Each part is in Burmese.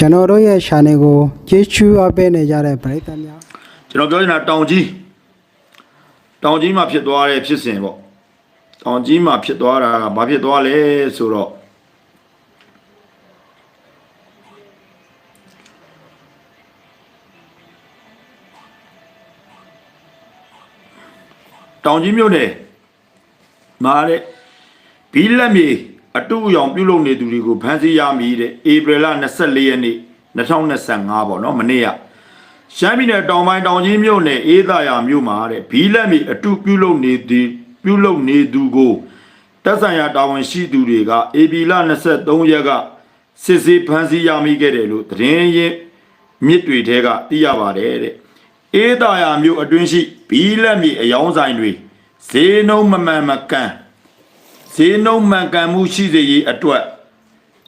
ကျွန်တော်တို့ရဲ့ channel ကိုကျေးဇူးအပ်ပေးနေကြတဲ့ပရိသတ်များကျွန်တော်ပြောချင်တာတောင်ကြီးတောင်ကြီးမှာဖြစ်သွားတဲ့ဖြစ်စဉ်ပေါ့တောင်ကြီးမှာဖြစ်သွားတာကဘာဖြစ်သွားလဲဆိုတော့တောင်ကြီးမြို့နယ်မာတဲ့ဘီလက်မြေ အတူအယောင်ပြုတ်လုံနေသူတွေကိုဖမ်းဆီးရမည်တဲ့ဧပြီလ24ရက်နေ့2025ပေါ့နော်မနေ့ကရှမ်းပြည်နယ်တောင်ပိုင်းတောင်ကြီးမြို့နယ်အေးသာယာမြို့မှာတဲ့ဘီလက်မီအတုပြုတ်လုံနေသည်ပြုတ်လုံနေသူကိုတက်ဆိုင်ရာတာဝန်ရှိသူတွေကအေပီလ23ရက်ကစစ်ဆေးဖမ်းဆီးရမိခဲ့တယ်လို့သတင်းရင်းမြစ်တွေထဲကသိရပါတယ်တဲ့အေးသာယာမြို့အတွင်းရှိဘီလက်မီအယောင်းဆိုင်တွေဈေးနှုန်းမမှန်မကန် ဈေးနှုန်းမှန်ကန်မှုရှိစေရေးအတွက်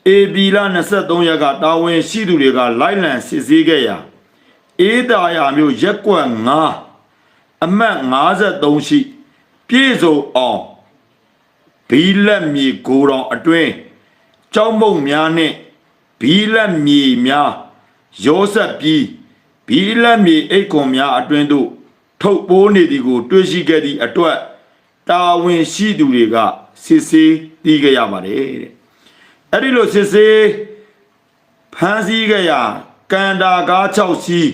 အေပီလ23ရက်ကတာဝန်ရှိသူတွေကလိုက်လံစစ်ဆေးခဲ့ရာအေးတာယာမျိုးရက်ကွက်9အမှတ်53ရှိ ပြည့်စုံအောင်ဘီလက်မြေကိုတော်အတွင်းကြောင်းမုံများနှင့်ဘီလက်မြေများရောဆက်ပြီးဘီလက်မြေအိတ်ကွန်များအတွင်းသို့ထုတ်ပိုးနေသည်ကို တွေ့ရှိခဲ့သည့်အတွက် တာဝန်ရှိသူတွေကစစ်ဆေးသိခဲ့ရပါတယ်တဲ့အဲ့ဒီလိုစစ်ဆေးဖမ်းဆီးခဲ့ရာကန်တာကား6စီး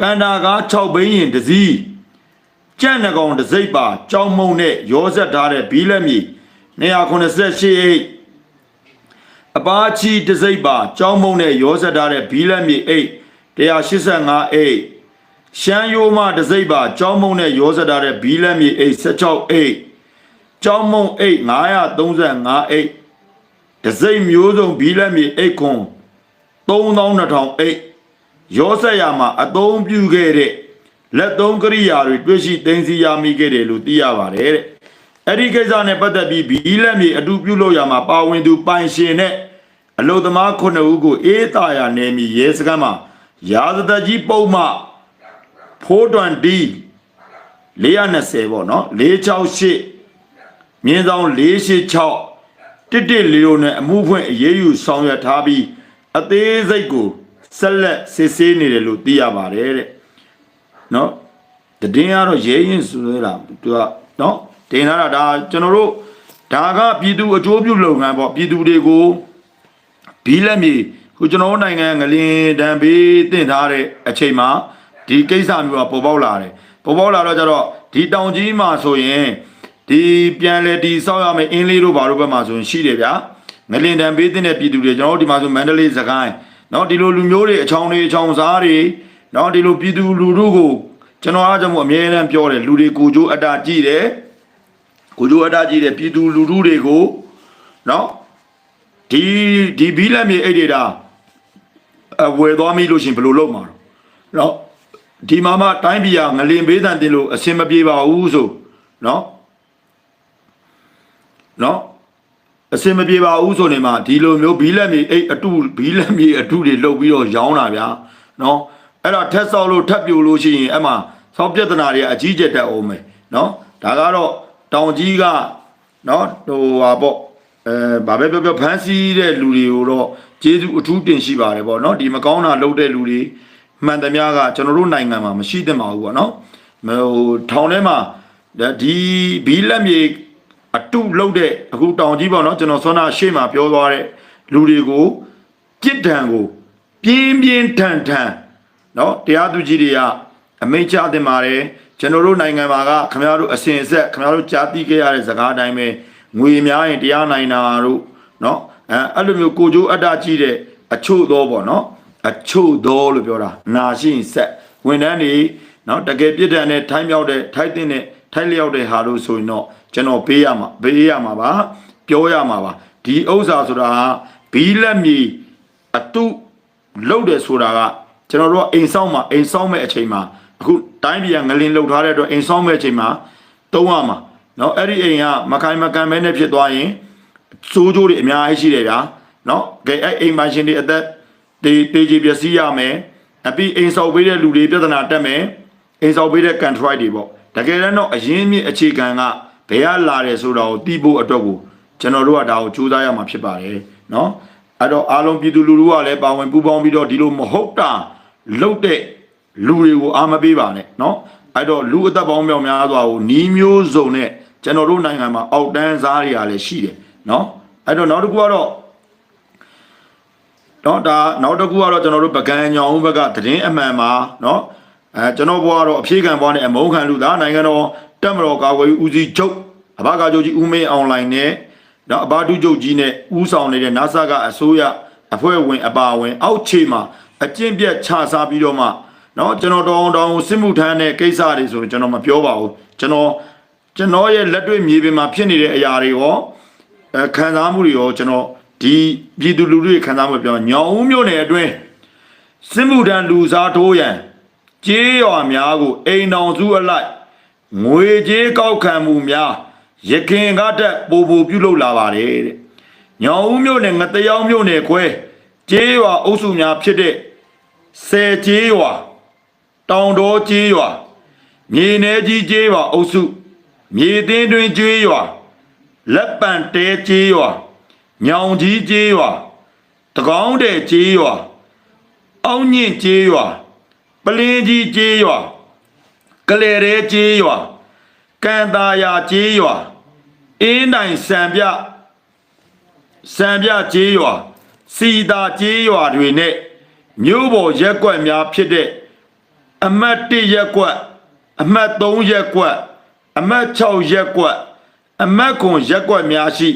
ကန်တာကား6ဘိန်းရင်တစ်စီးကြက်နှကောင်တစ်စိပ်ပါကြောင်းမုံနဲ့ရောဆက်ထားတဲ့ဘီလက်မြေ288အိတ်အပါချီတစ်စိပ်ပါကြောင်းမုံနဲ့ရောဆက်ထားတဲ့ဘီလက်မြေအိတ်185အိတ် ရှမ်းရိုးမတစ်စိပ်ပါကြောင်းမုံနဲ့ရောဆက်ထားတဲ့ဘီလက်မြေအိတ်16အိတ်ကြောင်းမုံအိတ်935အိတ်ဒစိမ့်မျိုးစုံဘီလက်မြေအိတ်ခွန်3200အိတ်ရောဆက်ရမှာအသုံးပြုခဲ့တဲ့လက်သုံးကရိယာတွေတွေ့ရှိသိမ်းဆည်းရမိခဲ့တယ်လို့သိရပါတယ်တဲ့အဲ့ဒီကိစ္စနဲ့ပတ်သက်ပြီးဘီလက်မြေအတူပြုလုပ်ရမှာပါဝင်သူပိုင်ရှင်နဲ့အလုသမား9ဦးကိုအေးတာယာနယ်မြေရဲစခန်းမှာရာဇသက်ကြီးပုံမှ 420 420ပေါ့နော်468မြင်းဆောင်486တစ်တစ်လီလိုနဲ့အမှုဖွင့်အရေးယူဆောင်ရွက်ထားပြီးအသေးစိတ်ကိုဆက်လက်စစ်ဆေးနေတယ်လို့သိရပါတယ်တဲ့နော်တည်င်းကတော့ရဲရင်ဆိုရတာသူကနော်တင်လာတာဒါကျွန်တော်တို့ဒါကပြည်သူအကျိုးပြုလုပ်ငန်းပေါ့ပြည်သူတွေကိုဘီလက်မြေခုကျွန်တော်တို့နိုင်ငံငလင်တံဘေးတင်ထားတဲ့အချိန်မှာ ဒီကိစ္စမျိုးကပေါ်ပေါက်လာတယ်ပေါ်ပေါက်လာတော့ကျတော့ဒီတောင်ကြီးမှာဆိုရင်ဒီပြန်လေဒီဆောက်ရမယ်အင်းလေးတို့ဘာတို့ဘက်မှာဆိုရင်ရှိတယ်ဗျာငလင်တံဘေးတင်တဲ့ပြည်သူတွေကျွန်တော်တို့ဒီမှာဆိုမန္တလေးစကိုင်းเนาะဒီလိုလူမျိုးတွေအချောင်းတွေအချောင်းစားတွေเนาะဒီလိုပြည်သူလူထုကိုကျွန်တော်အားကြောင့်မို့အမြဲတမ်းပြောတယ်လူတွေကိုကြိုးအတားကြည့်တယ်ကိုကြိုးအတားကြည့်တယ်ပြည်သူလူထုတွေကိုเนาะဒီဒီဘီလက်မြေအိတ်တွေဒါအဝယ်သွားမိလို့ရှရင်ဘယ်လိုလုပ်မှာတော့เนาะ ဒီမှာမှတိုင်းပြည်ဟာငလင်ဘေးတန်တင်လို့အဆင်မပြေပါဘူးဆိုနော်နော်အဆင်မပြေပါဘူးဆိုနေမှာဒီလိုမျိုးဘီးလက်မြေအိတ်အတုဘီးလက်မြေအတုတွေလှုပ်ပြီးတော့ရောင်းတာဗျာနော်အဲ့ဒါထက်ဆောက်လို့ထက်ပြိုလို့ရှိရင်အဲ့မှာဆောက်ပြဿနာတွေအကြီးကျယ်တက်အောင်မယ်နော်ဒါကတော့တောင်ကြီးကနော်ဟိုဟာပေါ့အဲဘာပဲပြောပြောဖန်စီတဲ့လူတွေကိုတော့ကျေးဇူးအထူးတင်ရှိပါတယ်ပေါ့နော်ဒီမကောင်းတာလုပ်တဲ့လူတွေ မှန်သမျှကကျွန်တော်တို့နိုင်ငံမှာမရှိသင့်ပါဘူးပေါ့နော်ဟိုထောင်ထဲမှာဒီဘီလက်မြေအတုလုတ်တဲ့အခုတောင်ကြီးပေါ့နော်ကျွန်တော်ဆွမ်းနာရှေ့မှာပြောသွားတဲ့လူတွေကိုပြစ်ဒဏ်ကို ပြင်းပြင်းထန်ထန်နော်တရားသူကြီးတွေကအမိန့်ချတင်ပါတယ်ကျွန်တော်တို့နိုင်ငံမှာကခင်ဗျားတို့အစဉ်အဆက်ခင်ဗျားတို့ကြားသိခဲ့ရတဲ့စကားအတိုင်းပဲငွေများရင်တရားနိုင်တာတို့နော်အဲအဲ့လိုမျိုးကိုကြိုးအတ္တကြီးတဲ့အချို့သောပေါ့နော် အချို့သောလို့ပြောတာနာရှိရင်ဆက်ဝန်ထမ်းတွေနော်တကယ်ပြစ်ဒဏ်နဲ့ထိုင်းမြောက်တဲ့ထိုင်းတင်တဲ့ထိုင်းလျောက်တဲ့ဟာလို့ဆိုရင်တော့ကျွန်တော်ပေးရမှာပေးရမှာပါပြောရမှာပါဒီဥစ္စာဆိုတာကဘီလက်မီအတုလုတ်တယ်ဆိုတာကကျွန်တော်တို့ကအိမ်ဆောင်မှာအိမ်ဆောင်မဲ့အချိန်မှာအခုတိုင်းပြည်ကငလင်လှုပ်ထားတဲ့အတွက်အိမ်ဆောင်မဲ့အချိန်မှာတုံးရမှာเนาะအဲ့ဒီအိမ်ကမခိုင်မကန်မဲနဲ့ဖြစ်သွားရင်စိုးကြိုးတွေအများကြီးရှိတယ်ဗျာเนาะကဲအဲ့အိမ်မရှင်တွေအသက် တေးတေးကြီးပျက်စီးရမယ်အပြီးအိမ်ဆောက်ပေးတဲ့လူတွေပြဿနာတက်မယ်အိမ်ဆောက်ပေးတဲ့ control တွေပေါ့တကယ်တော့အရင်မြစ်အခြေခံကဘယ်ကလာတယ်ဆိုတာကိုသိဖို့အတွက်ကိုကျွန်တော်တို့ကဒါကိုစူးစမ်းရမှာဖြစ်ပါတယ်เนาะ အဲ့တော့အားလုံးပြည်သူလူထုကလည်းပါဝင်ပူးပေါင်းပြီးတော့ဒီလိုမဟုတ်တာလုတ်တဲ့လူတွေကိုအာမပေးပါနဲ့เนาะအဲ့တော့လူအသက်ပေါင်းမြောက်များစွာကိုနီးမျိုးစုံနဲ့ကျွန်တော်တို့နိုင်ငံမှာအောက်တန်းစားတွေကလည်းရှိတယ်เนาะအဲ့တော့နောက်တစ်ခုကတော့ တော့ဒါနောက်တစ်ခုကတော့ကျွန်တော်တို့ပကံညောင်ဦးဘက်ကသတင်းအမှန်မှာเนาะအဲကျွန်တော်ဘွားကတော့အဖြေခံဘွားနဲ့အမုန်းခံလူသားနိုင်ငံတော်တက်မတော်ကာကွယ်ဦးစီးချုပ်အဘကာချုပ်ကြီးဦးမင်းအွန်လိုင်းနဲ့နော်အဘဒုချုပ်ကြီးနဲ့ဦးဆောင်နေတဲ့ NASA ကအစိုးရအဖွဲ့ဝင်အပါဝင် အောက်ခြေမှာအကျင့်ပြတ်ခြားစားပြီးတော့မှနော်ကျွန်တော်တောင်းတောင်းစစ်မှုထမ်းတဲ့ကိစ္စတွေဆိုရင်ကျွန်တော်မပြောပါဘူးကျွန်တော်ကျွန်တော်ရဲ့လက်တွေ့မြေပြင်မှာဖြစ်နေတဲ့အရာတွေရောအဲခံစားမှုတွေရောကျွန်တော် ဒီပြည်သူလူထုရဲ့ခံစားမှုပြောညောင်ဦးမြို့နယ်အတွင်းစစ်မှုထမ်းလူစားထိုးရန်ကြေးရွာများကိုအိမ်တော်စုအလိုက်ငွေကြေးကောက်ခံမှုများရခင်ကတည်းပို့ပို့ပြုလုပ်လာပါတယ်တဲ့ညောင်ဦးမြို့နယ်ငတရောင်မြို့နယ်ခွဲကြေးရွာအုပ်စုများဖြစ်တဲ့ဆယ်ကြေးရွာတောင်တော်ကြေးရွာမြေနယ်ကြီးကြေးရွာအုပ်စုမြေသင်းတွင်ကြေးရွာလက်ပံတဲကြေးရွာ ညောင်ကြီးကြေးရွာတကောင်းတဲ့ကြေးရွာအောင်းညင့်ကြေးရွာပလင်းကြီးကြေးရွာကလေရဲကြေးရွာကန်တာယာကြေးရွာအင်းတိုင်စံပြစံပြကြေးရွာစီတာကြေးရွာတွေနဲ့မြို့ပေါ်ရက်ကွက်များဖြစ်တဲ့အမတ်1ရက်ကွက်အမတ်3ရက်ကွက်အမတ်6ရက်ကွက်အမတ်ခွန်ရက်ကွက်များရှိ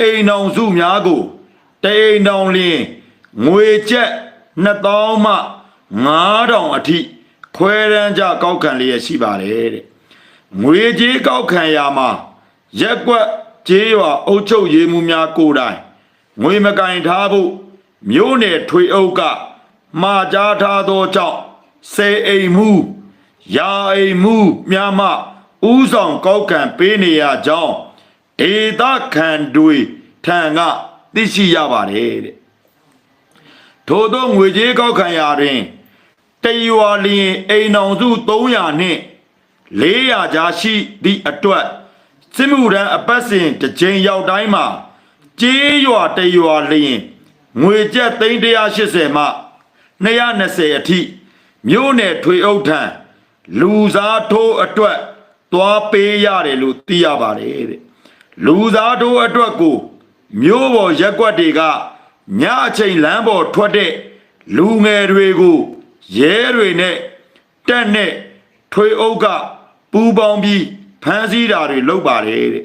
အိမ်တော်စုများကိုတအိမ်တော်လင်းငွေကျပ်2000မှ9000အထိခွဲရန်ကြကောက်ခံလျက်ရှိပါတယ်တဲ့ငွေကြေးကောက်ခံရမှာရက်ကွက်ကြေးရွာအုပ်ချုပ်ရေးမှုများကိုယ်တိုင်ငွေမကင်ထားဖို့မြို့နယ်ထွေအုပ်ကမှာကြားထားသောကြောင့်စေအိမ်မှုရာအိမ်မှုများမှဥဆောင်ကောက်ခံပေးနေရကြောင်း ဒေသခံတွေထံကသိရှိရပါတယ်တဲ့ထို့သောငွေကြေးကောက်ခံရာတွင်တရွာလျင်အိမ်အောင်စု300နှင့်400ကြားရှိသည့်အတွက်စစ်မှုထမ်းအပတ်စဉ်တစ်ကြိမ်ရောက်တိုင်းမှာကြေးရွာတရွာလျင်ငွေကျပ်380မှ220အထိမြို့နယ်ထွေအုပ်ထံလူစားထိုးအတွက်သွားပေးရတယ်လို့သိရပါတယ်တဲ့ လူစားထိုးအတွက်ကိုမြို့ပေါ်ရက်ကွက်တွေကညအချိန်လမ်းပေါ်ထွက်တဲ့လူငယ်တွေကိုရဲတွေနဲ့တက်နဲ့ထွေအုပ်ကပူပေါင်းပြီးဖမ်းဆီးတာတွေလုပ်ပါတယ်တဲ့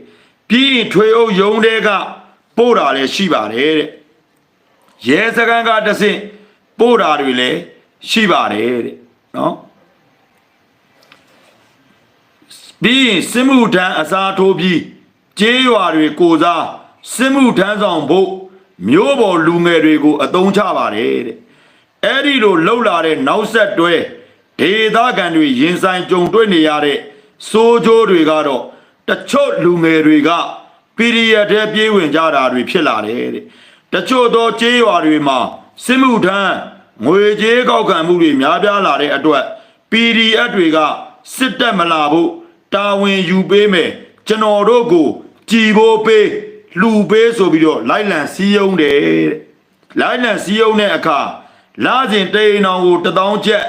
ပြီးရင်ထွေအုပ်ယုံတဲ့ကပို့တာလည်းရှိပါတယ်တဲ့ရဲစခန်းကတဆင့်ပို့တာတွေလည်းရှိပါတယ်တဲ့နော်ပြီးရင်စစ်မှုထမ်းအစားထိုးပြီး ကျေးရွာတွေကိုစားစစ်မှုထမ်းဆောင်ဖို့မျိုးပေါ်လူငယ်တွေကိုအသုံးချပါတယ်တဲ့အဲ့ဒီလိုလှုပ်လာတဲ့နောက်ဆက်တွဲဒေသခံတွေရင်ဆိုင်ကြုံတွေ့နေရတဲ့စိုးကြိုးတွေကတော့တချို့လူငယ်တွေက PDF ထဲပြေးဝင်ကြတာတွေဖြစ်လာတယ်တဲ့တချို့သောကျေးရွာတွေမှာစစ်မှုထမ်းငွေကြေးကောက်ခံမှုတွေများပြားလာတဲ့အတွက် PDF တွေကစစ်တက်မလာဖို့တာဝန်ယူပေးမယ်ကျွန်တော်တို့ကို ကြည်ဖို့ပေးလူပေးဆိုပြီးတော့လိုက်လံစည်းရုံးတယ်တဲ့လိုက်လံစည်းရုံးတဲ့အခါလာစဉ်တိန်အောင်ကိုတထောင်ချက်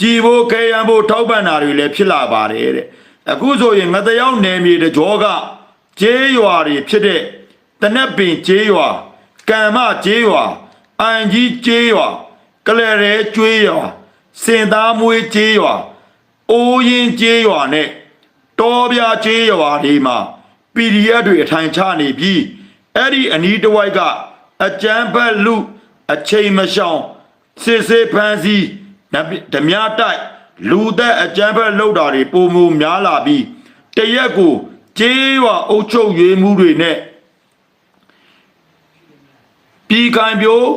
ကြည်ဖို့ခဲရန်ဖို့ထောက်ပံ့တာတွေလည်းဖြစ်လာပါတယ်တဲ့အခုဆိုရင်ငတယောက်နယ်မြေတကြောကကျေးရွာတွေဖြစ်တဲ့တနက်ပင်ကျေးရွာကံမကျေးရွာအန်ကြီးကျေးရွာကလရဲကျွေးရွာစင်သားမွေးကျေးရွာအိုးရင်ကျေးရွာနဲ့တော်ပြကျေးရွာတွေမှာ PDF တွေအထိုင်ချနေပြီးအဲ့ဒီအနီးတစ်ဝိုက်ကအကြမ်းဖက်လူအချိန်မရှောင်စစ်စစ်ဖမ်းဆီးဓမြတိုက်လူသက်အကြမ်းဖက်လှုပ်တာတွေပုံမှုများလာပြီးတရက်ကိုကျေးရွာအုပ်ချုပ်ရေးမှုတွေနဲ့ပြည်ခိုင်ပြိုး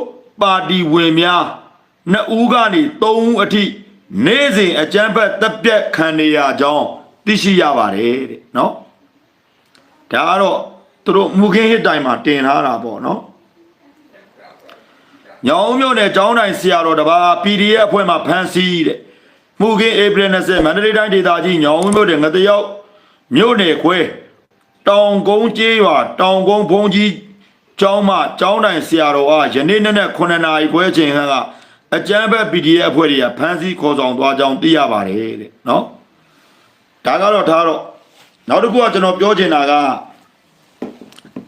ပါတီဝင်များနှစ်ဦးကနေသုံးဦးအထိနေ့စဉ်အကြမ်းဖက်တပ်ပြက်ခံနေရကြောင်းသိရှိရပါတယ်တဲ့နော် ဒါကတော့သူတို့မူခင်းဟစ်တိုင်မှာတင်ထားတာပေါ့နော်ညောင်မြို့နယ်ကျောင်းတိုင်ဆရာတော်တပါ PDF အဖွဲ့မှာဖမ်းဆီးတဲ့မူခင်းဧပြီ20မန္တလေးတိုင်းဒေသကြီးညောင်မြို့နယ်ငတရောက်မြို့နယ်ခွဲတောင်ကုန်းကျေးရွာတောင်ကုန်းဘုံကြီးကျောင်းမကျောင်းတိုင်ဆရာတော်အားယနေ့နေ့နဲ့9နာရီခွဲချိန်ခန့်ကအကြမ်းဖက် PDF အဖွဲ့တွေကဖမ်းဆီးခေါ်ဆောင်သွားကြောင်းသိရပါတယ်တဲ့နော်ဒါကတော့ထားတော့ နောက်တစ်ခုကကျွန်တော်ပြောချင်တာက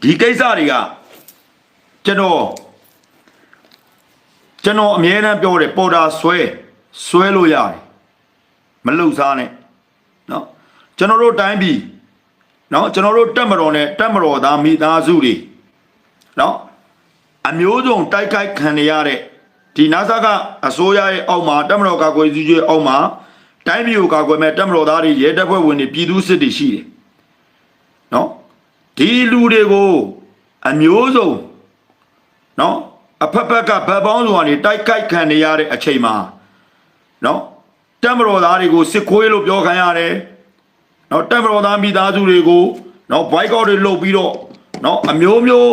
ဒီကိစ္စတွေကကျွန်တော်ကျွန်တော်အမြဲတမ်းပြောတယ်ပေါ်တာဆွဲဆွဲလို့ရတယ်မလှုပ်စားနဲ့နော်ကျွန်တော်တို့တိုင်းပြည်နော်ကျွန်တော်တို့တက်မတော်နဲ့တက်မတော်သားမိသားစုတွေနော်အမျိုးစုံတိုက်ခိုက်ခံရတဲ့ဒီနာဆာကအစိုးရရဲ့အောက်မှာတက်မတော်ကာကွယ်ရေးကြီးအောက်မှာ တိုင်းပြည်ကိုကာကွယ်မဲ့တက်မတော်သားတွေရဲတပ်ဖွဲ့ဝင်တွေပြည်သူစစ်တွေရှိတယ်နော်ဒီလူတွေကိုအမျိုးစုံနော်အဖက်ဖက်ကဗတ်ပေါင်းစုံကနေတိုက်ခိုက်ခံနေရတဲ့အချိန်မှာနော်တက်မတော်သားတွေကိုစစ်ခွေးလို့ပြောခံရတယ်နော်တက်မတော်သားမိသားစုတွေကိုနော်ဘိုက်ကောက်တွေလုပ်ပြီးတော့နော်အမျိုးမျိုး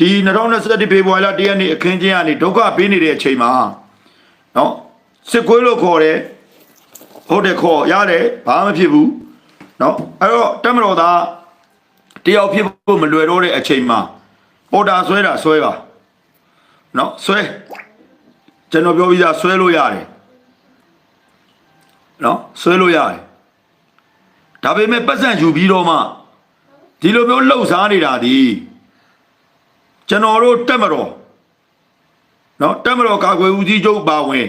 ဒီ2021ဖေဖော်ဝါရီလ1ရက်နေ့အခင်းကျင်းကနေဒုက္ခပေးနေတဲ့အချိန်မှာနော်စစ်ခွေးလို့ခေါ်တယ် ဟုတ်တယ်ခေါ်ရတယ်ဘာမှမဖြစ်ဘူးနော်အဲ့တော့တက်မတော်သားတယောက်ဖြစ်ဖို့မလွယ်တော့တဲ့အချိန်မှာပေါ်တာဆွဲတာဆွဲပါနော်ဆွဲကျွန်တော်ပြောပြီးသားဆွဲလို့ရတယ်နော်ဆွဲလို့ရတယ်ဒါပေမဲ့ပတ်စံယူပြီးတော့မှဒီလိုမျိုးလှုပ်ရှားနေတာဒီကျွန်တော်တို့တက်မတော်နော်တက်မတော်ကာကွယ်ဦးစီးချုပ်ပါဝင်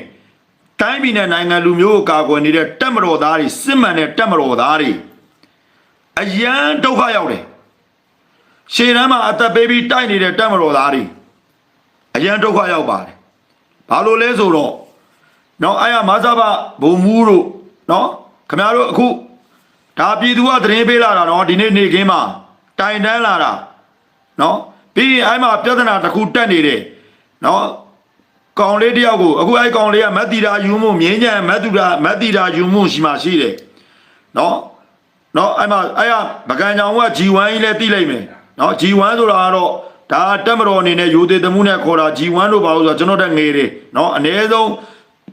တိုင်းပြည်နဲ့နိုင်ငံလူမျိုးကိုကာကွယ်နေတဲ့တက်မတော်သားတွေစစ်မှန်တဲ့တက်မတော်သားတွေအယံဒုက္ခရောက်တယ်ရှေ့တန်းမှာအသက်ပေးပြီးတိုက်နေတဲ့တက်မတော်သားတွေအယံဒုက္ခရောက်ပါတယ်ဘာလို့လဲဆိုတော့နော်အဲ့ရမသဘဘုံမူးတို့နော်ခင်ဗျားတို့အခုဒါပြည်သူကသတင်းပေးလာတာနော်ဒီနေ့နေခင်းမှာတိုင်တန်းလာတာနော်ပြီးရင်အဲ့မှာပြဿနာတစ်ခုတက်နေတယ်နော် ကောင်လေးတယောက်ကိုအခုအဲ့ကောင်လေးကမက်တီတာယူမှုမြင်းညံမက်တူတာမက်တီတာယူမှုရှိမှရှိတယ်နော်နော်အဲ့မှာအဲ့ရပကံကြောင်က G1 ကြီးလည်းသိလိုက်မယ်နော် G1 ဆိုတာကတော့ဒါတက်မတော်အနေနဲ့ယူသေးသမှုနဲ့ခေါ်တာ G1 လို့ပါလို့ဆိုတော့ကျွန်တော်တက်ငယ်တယ်နော်အနည်းဆုံး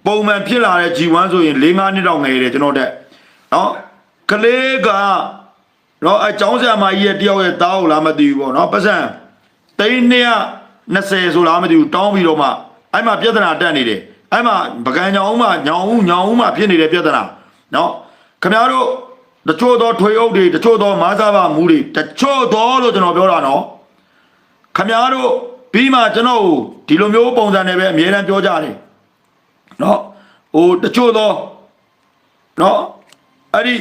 ပုံမှန်ဖြစ်လာတဲ့ G1 ဆိုရင်၄၅နှစ်တော့ငယ်တယ်ကျွန်တော်တက်နော်ကလေးကနော်အကြောင်းဆရာမကြီးရဲ့တယောက်ရဲ့သားကိုလားမသိဘူးပေါ့နော်ပတ်စံသိန်း220ဆိုလားမသိဘူးတောင်းပြီးတော့မှ အဲ့မှာပြဿနာတက်နေတယ်အဲ့မှာပကံညောင်ဦးမှာညောင်ဦးညောင်ဦးမှာဖြစ်နေတဲ့ပြဿနာနော်ခင်ဗျားတို့တချို့သောထွေအုပ်တွေတချို့သောမာသဘာမူတွေတချို့သောလို့ကျွန်တော်ပြောတာနော်ခင်ဗျားတို့ပြီးမှကျွန်တော်ဒီလိုမျိုးပုံစံနဲ့ပဲအမြဲတမ်းပြောကြတယ်နော်ဟိုတချို့သောနော်အဲ့ဒီ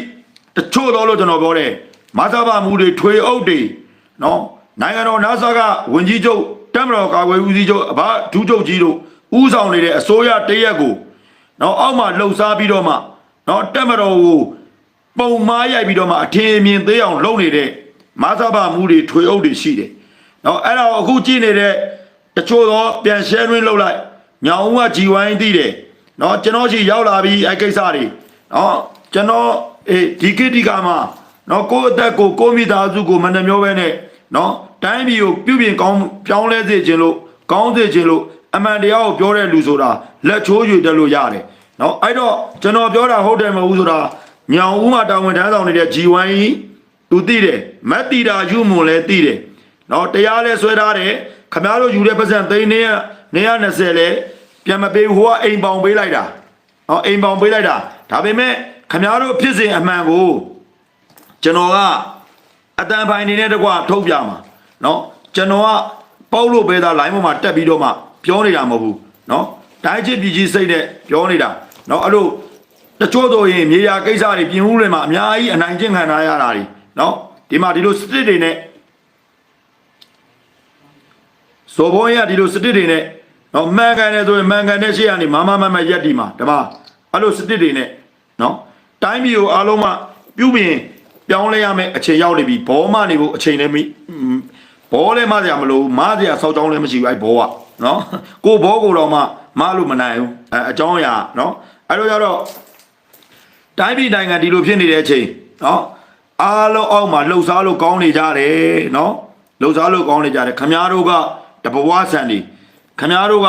တချို့သောလို့ကျွန်တော်ပြောတယ်မာသဘာမူတွေထွေအုပ်တွေနော်နိုင်ငံတော်နာဆာကဝင်ကြီးချုပ် တမတော်ကာကွယ်ဦးစီးချုပ်အဘဒူးချုပ်ကြီးတို့ဥဆောင်နေတဲ့အစိုးရတရက်ကိုနော်အောက်မှာလှုပ်ရှားပြီးတော့မှနော်တမတော်ကိုပုံမားရိုက်ပြီးတော့မှအထင်အမြင်သေးအောင်လုပ်နေတဲ့မာသဘာမူတွေထွေအုပ်တွေရှိတယ်နော်အဲ့ဒါကိုအခုကြည့်နေတဲ့တချို့သောပြန်ရှဲရင်းလုပ်လိုက်ညောင်ဦးက G1 သိတယ်နော်ကျွန်တော်ရှိရောက်လာပြီးအဲ့ကိစ္စတွေနော်ကျွန်တော်အေးဒီကိတိကမှာနော်ကိုယ့်အသက်ကိုကိုယ့်မိသားစုကိုမနှမျောပဲနဲ့နော် တိုင်းပြည်ကိုပြုပြင်ကောင်းပြောင်းလဲစေခြင်းလို့ကောင်းစေခြင်းလို့အမှန်တရားကိုပြောတဲ့လူဆိုတာလက်ချိုးရွေတက်လို့ရတယ်နော်အဲ့တော့ကျွန်တော်ပြောတာဟုတ်တယ်မဟုတ်ဘူးဆိုတာညောင်ဦးမှာတာဝန်ထမ်းဆောင်နေတဲ့ G1 ကြီးသူသိတယ်မက်တီတာယူမွန်လည်းသိတယ်နော်တရားလဲဆွဲထားတယ်ခမားတို့ယူတဲ့ပတ်စံသိန်းနေ120လဲပြန်မပေးဘူးဟိုကအိမ်ပေါင်ပေးလိုက်တာနော်အိမ်ပေါင်ပေးလိုက်တာဒါပေမဲ့ခမားတို့ဖြစ်စဉ်အမှန်ကိုကျွန်တော်ကအတန်ဖိုင်နေနဲ့တကွထုတ်ပြမှာ နော်ကျွန်တော်ကပေါက်လို့ပဲသား line ပေါ်မှာတက်ပြီးတော့မှပြောနေတာမဟုတ်ဘူးနော်တိုင်းချစ်ပြည်ကြီးစိတ်နဲ့ပြောနေတာနော်အဲ့လိုတချို့ဆိုရင်မြေယာကိစ္စတွေပြင်ဦးတွေမှာအများကြီးအနိုင်ကျင့်ခံထားရတာတွေနော်ဒီမှာဒီလိုစတစ်တွေနဲ့စော်ဘုံရဒီလိုစတစ်တွေနဲ့နော်မှန်ကန်တယ်ဆိုရင်မှန်ကန်တဲ့ရှေ့ကနေမမမမရက်ဒီမှာဒီမှာအဲ့လိုစတစ်တွေနဲ့နော်တိုင်းပြည်ကိုအားလုံးမှပြုပြင်ပြောင်းလဲရမယ်အချိန်ရောက်နေပြီဘောမနေဖို့အချိန်လည်းမိ ဘောလည်းမစရာမလိုမစရာစောက်ကြောင်းလည်းမရှိဘူးအဲ့ဘောကနော်ကိုဘောကိုတော့မှမလို့မနိုင်ဘူးအဲအကြောင်းအရာနော်အဲ့လိုကြတော့တိုင်းပြည်နိုင်ငံဒီလိုဖြစ်နေတဲ့အချိန်နော်အားလုံးအောက်မှာလှုပ်ရှားလို့ကောင်းနေကြတယ်နော်လှုပ်ရှားလို့ကောင်းနေကြတယ်ခမားတို့ကတဘဝဆန်နေခမားတို့က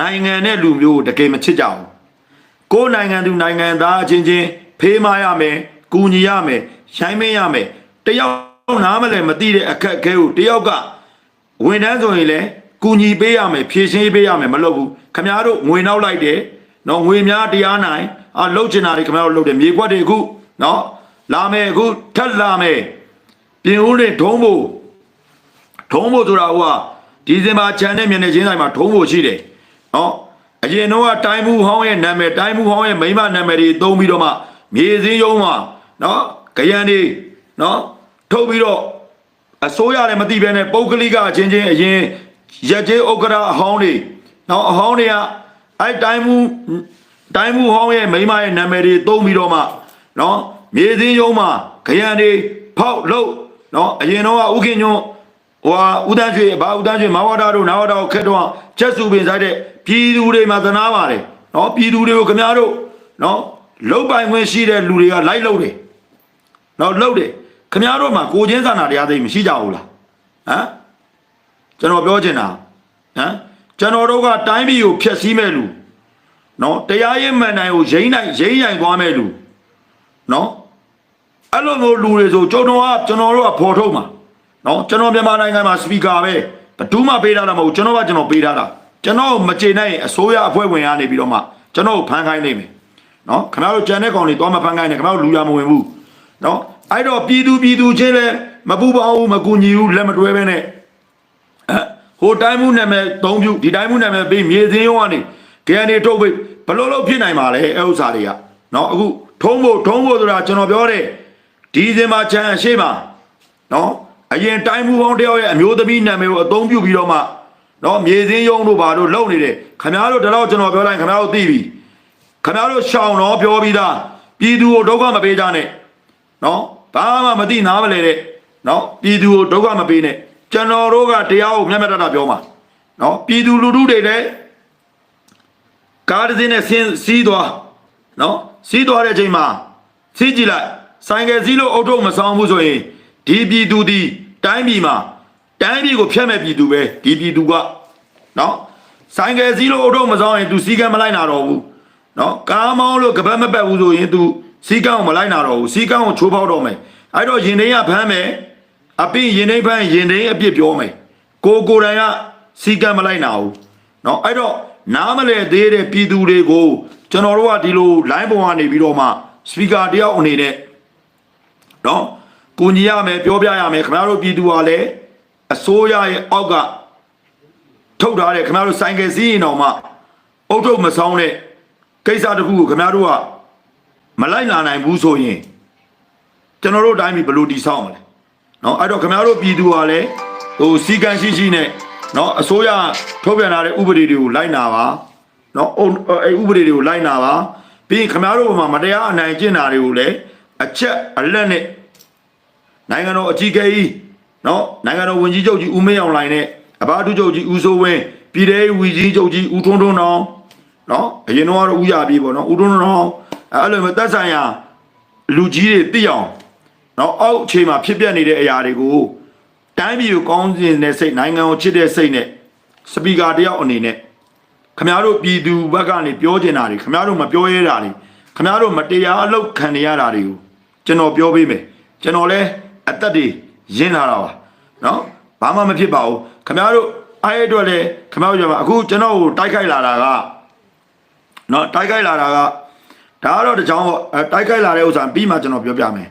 နိုင်ငံနဲ့လူမျိုးကိုတကယ်မချစ်ကြဘူးကိုယ်နိုင်ငံသူနိုင်ငံသားအချင်းချင်းဖေးမရမယ်ကူညီရမယ်ရှိုင်းမင်းရမယ်တယောက် နားမလဲမသိတဲ့အခက်အခဲကိုတယောက်ကဝန်ထမ်းဆိုရင်လည်းကူညီပေးရမယ်ဖြည့်ရှင်းပေးရမယ်မလုပ်ဘူးခမားတို့ငွေနောက်လိုက်တယ်နော်ငွေများတရားနိုင်အာလှုပ်ချင်တာတွေခမားတို့လှုပ်တယ်မြေခွက်တွေအခုနော်လာမယ်အခုထက်လာမယ်ပြင်ဦးတွေဒုံးဖို့ဒုံးဖို့ဆိုတာဟိုကဒီဇင်ဘာခြံနဲ့မျက်နှာချင်းဆိုင်မှာဒုံးဖို့ရှိတယ်နော်အရင်တော့ကတိုင်းမှုဟောင်းရဲ့နာမည်တိုင်းမှုဟောင်းရဲ့မိမနာမည်တွေသုံးပြီးတော့မှမြေစင်းရုံးမှာနော်ကြရန်တွေနော် ထုတ်ပြီးတော့အစိုးရလည်းမသိဘဲနဲ့ပုဂ္ဂလိကအချင်းချင်းအရင်ရက်ကျေးဥက္ကရာအဟောင်းတွေနောက်အဟောင်းတွေကအဲ့တိုင်းမှုတိုင်းမှုဟောင်းရဲ့မိန်းမရဲ့နာမည်တွေသုံးပြီးတော့မှနော်မြေစင်းရုံးမှာခရံတွေဖောက်လို့နော်အရင်တော့ကဥခင်ညွန်းဟိုဟာဥဒန်းရွှေဘာဥဒန်းရွှေမဝတာတို့နာဝတာတို့ခက်တော့ချက်စုပင်ဆိုင်တဲ့ပြည်သူတွေမှာသနာပါတယ်နော်ပြည်သူတွေကိုခင်ဗျားတို့နော်လုတ်ပိုင်ခွင့်ရှိတဲ့လူတွေကလိုက်လို့တယ်တော့လှုပ်တယ် ခမည်းတော်မှာကိုချင်းစာနာတရားသိမရှိကြဘူးလားဟမ်ကျွန်တော်ပြောချင်တာဟမ်ကျွန်တော်တို့ကတိုင်းပြည်ကိုဖျက်ဆီးမဲ့လူနော်တရားရေးမှန်တိုင်းကိုရိမ့်နိုင်ရိမ့်ရိုင်သွားမဲ့လူနော်အဲ့လိုမျိုးလူတွေဆိုကျွန်တော်ကကျွန်တော်တို့ကဖော်ထုတ်မှာနော်ကျွန်တော်မြန်မာနိုင်ငံမှာစပီကာပဲဘယ်သူမှပေးထားတာမဟုတ်ဘူးကျွန်တော်ကကျွန်တော်ပေးထားတာကျွန်တော်မကျေနိုင်ရင်အစိုးရအဖွဲ့ဝင်ကနေပြီးတော့မှကျွန်တော်ကိုဖမ်းခိုင်းနိုင်မယ်နော်ခင်ဗျားတို့ကြံတဲ့ကောင်တွေသွားမဖန်ခိုင်းနဲ့ခင်ဗျားတို့လူရမဝင်ဘူးနော် အဲ့တော့ပြည်သူပြည်သူချင်းလည်းမပူပါဘူးမကူညီဘူးလက်မတွဲပဲနဲ့အဲဟိုတိုင်းမှုနာမည်သုံးပြုဒီတိုင်းမှုနာမည်ပြီးမြေစင်းရောကနေကနေထုတ်ပြီးဘလို့လို့ဖြစ်နိုင်ပါလဲအဲ့ဥစ္စာတွေကနော်အခုထုံးဖို့ထုံးဖို့ဆိုတာကျွန်တော်ပြောတဲ့ဒီစင်မှာချမ်းအရှိမှာနော်အရင်တိုင်းမှုပေါင်းတယောက်ရဲ့အမျိုးသမီးနာမည်ကိုအသုံးပြုပြီးတော့မှနော်မြေစင်းရုံတို့ဘာတို့လုပ်နေတယ်ခင်ဗျားတို့တတော့ကျွန်တော်ပြောလိုက်ခင်ဗျားတို့သိပြီခင်ဗျားတို့ရှောင်တော့ပြောပြီးသားပြည်သူကိုဒုက္ခမပေးကြနဲ့နော် ဘာမှမသိနားမလဲတဲ့နော်ပြည်သူကိုဒုက္ခမပေးနဲ့ကျွန်တော်တို့ကတရားကိုမျက်မျက်တတပြောမှာနော်ပြည်သူလူထုတွေလည်းကားတစ်စင်းနဲ့ဆင်းစီးသွားနော်စီးသွားတဲ့အချိန်မှာစီးကြည့်လိုက်ဆိုင်ကယ်စီးလို့အုတ်ထုပ်မဆောင်ဘူးဆိုရင်ဒီပြည်သူဒီတိုင်းပြည်မှာတိုင်းပြည်ကိုဖျက်မဲ့ပြည်သူပဲဒီပြည်သူကနော်ဆိုင်ကယ်စီးလို့အုတ်ထုပ်မဆောင်ရင် तू စီးကံမလိုက်နာတော့ဘူးနော်ကားမောင်းလို့ကပတ်မပတ်ဘူးဆိုရင် तू စီကန်းကိုမလိုက်နာတော့ဘူးစီကန်းကိုချိုးဖောက်တော့မယ်အဲ့တော့ရင်သိန်းကဖမ်းမယ်အပင်းရင်သိန်းဖမ်းရင်သိန်းအပြစ်ပြောမယ်ကိုကိုယ်တိုင်ကစီကန်းမလိုက်နာဘူးနော်အဲ့တော့နားမလဲသေးတဲ့ပြည်သူတွေကိုကျွန်တော်တို့ကဒီလို line ပေါ်ကနေပြီးတော့မှ speaker တယောက်အနေနဲ့နော်ကိုညီရမယ်ပြောပြရမယ်ခင်ဗျားတို့ပြည်သူကလည်းအစိုးရရဲ့အောက်ကထုတ်ထားတဲ့ခင်ဗျားတို့ဆိုင်ကယ်စီးရင်တော့မှအုတ်ထုတ်မဆောင်တဲ့ကိစ္စတစ်ခုကိုခင်ဗျားတို့က မလိုက်လာနိုင်ဘူးဆိုရင်ကျွန်တော်တို့အတိုင်းပြည်ဘယ်လိုတည်ဆောက်မလဲเนาะအဲ့တော့ခင်ဗျားတို့ပြည်သူကလည်းဟိုစီကံရှိရှိနဲ့เนาะအစိုးရထုတ်ပြန်လာတဲ့ဥပဒေတွေကိုလိုက်နာပါเนาะအဲ့ဥပဒေတွေကိုလိုက်နာပါပြီးရင်ခင်ဗျားတို့မှာမတရားအနိုင်ကျင့်တာတွေကိုလည်းအချက်အလက်နဲ့နိုင်ငံတော်အကြီးအကဲကြီးเนาะနိုင်ငံတော်ဝန်ကြီးချုပ်ကြီးဦးမင်းအောင်လှိုင်နဲ့အဘအထူးချုပ်ကြီးဦးစိုးဝင်းပြည်ထောင်ဝီကြီးချုပ်ကြီးဦးထွန်းထွန်းတော် နော်အရင်တော့ကတော့ဥရပြီပေါ့နော်ဥတွန်းတော့အဲ့ အဲ့လိုမျိုးသက်ဆိုင်ရာလူကြီးတွေသိအောင်နော်အောက်အခြေမှာဖြစ်ပျက်နေတဲ့အရာတွေကိုတိုင်းပြည်ကိုကောင်းစဉ်တဲ့စိတ်နိုင်ငံကိုချစ်တဲ့စိတ်နဲ့စပီကာတယောက်အနေနဲ့ခမားတို့ပြည်သူဘက်ကနေပြောချင်တာတွေခမားတို့မပြောရတာတွေခမားတို့မတရားအလုပ်ခံနေရတာတွေကိုကျွန်တော်ပြောပေးမယ်ကျွန်တော်လည်းအသက်တွေရင်းလာတာပါနော်ဘာမှမဖြစ်ပါဘူးခမားတို့အဲ့အတွက်လည်းခမားတို့ကျွန်တော်အခုကျွန်တော်ကိုတိုက်ခိုက်လာတာကနော်တိုက်ခိုက်လာတာက ဒါကတော့တကြောင်ပေါ့အဲတိုက်ခိုက်လာတဲ့ဥစ္စာပြီးမှကျွန်တော်ပြောပြမယ်